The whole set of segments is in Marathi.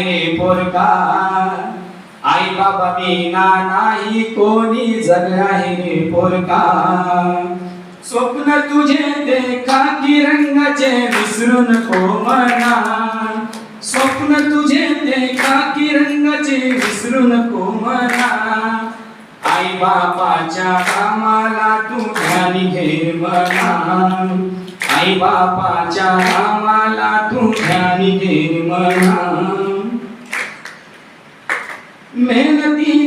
रे पोरका आई बाबा मीना नाही कोणी जग रे पोरका स्वप्न तुझे देखा की रंगाचे विसरू नको मना स्वप्न तुझे देखा की रंगाचे विसरू नको मना आई बापाच्या कामाला तू ध्यानी घे मना आई बापाच्या कामाला तू ध्यानी घे मना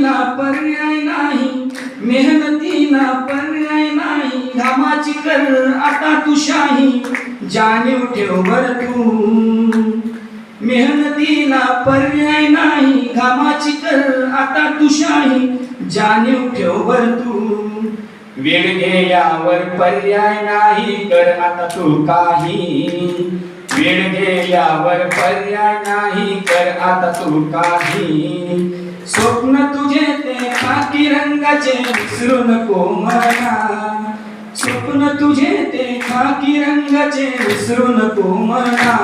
मेहनतीला पर्याय नाही. मेहनतीला पर्याय नाही. घामाची कर आता तू शाही. जाणीव ठेव बर तू. मेहनतीला पर्याय नाही. घामाची कर आता तू शाही. जाणीव ठेव बर तू. वेळ गेल्यावर पर्याय नाही. कर आता तू काही. वेळ गेल्यावर पर्याय नाही. कर आता तू काही. स्वप्न रंगाचे विसरू नको मला स्वप्न तुझे ते खाकी रंगाचे विसरू नको मला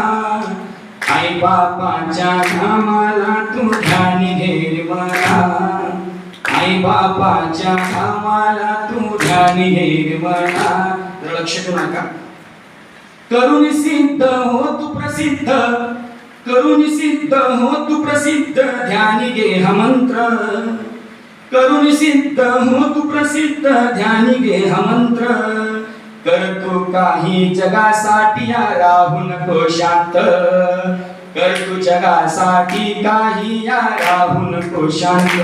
आई बापाच्या नामाला तू ध्यानी घे आई बापाच्या कामाला तू ध्यानी घे लक्ष देऊ नका करून सिद्ध हो तू प्रसिद्ध. करून सिद्ध हो तू प्रसिद्ध. ध्यानी घे हा मंत्र. करून सिद्ध हो तू प्रसिद्ध ध्यानी घे हा मंत्र. करतो काही जगासाठी या राहू नको शांत करतो जगासाठी काही या राहून नको शांत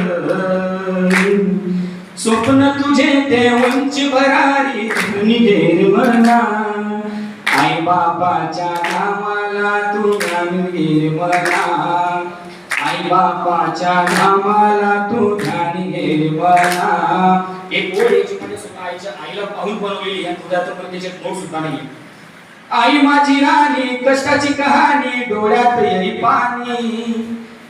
स्वप्न तुझे ते उंच भरारी निघेर मना आई बापाच्या नामाला तू ध्यान मला आई बापाच्या नामाला तू ध्यान घे मला एक ओळ याची म्हणजे सुद्धा आईच्या आईला पाहून बनवलेली या तुझ्याचं पण त्याच्यात नोट सुद्धा नाही आई माझी राणी कष्टाची कहाणी डोळ्यात येई पाणी.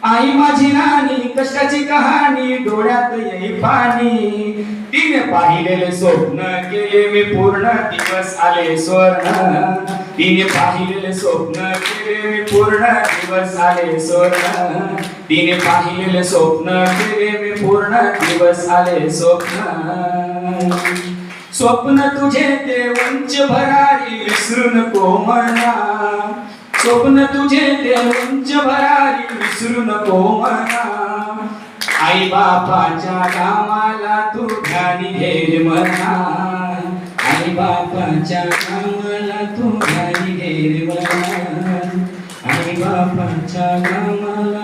आई माझी राणी कष्टाची कहाणी डोळ्यात येई पाणी. तिने पाहिलेले स्वप्न केले मी पूर्ण दिवस आले स्वर्ण. तिने पाहिलेले स्वप्न केले मी पूर्ण दिवस आले स्वप्न तिने पाहिलेले स्वप्न केले मी पूर्ण दिवस आले स्वप्न स्वप्न तुझे ते उंच भरारी विसरू नको मना. स्वप्न तुझे ते उंच भरारी विसरू नको मना. आई बापाच्या कामाला तू ध्यानी घे मना आई बापाच्या कामाला तू ध्यानी घे आई बापाच्या कामाला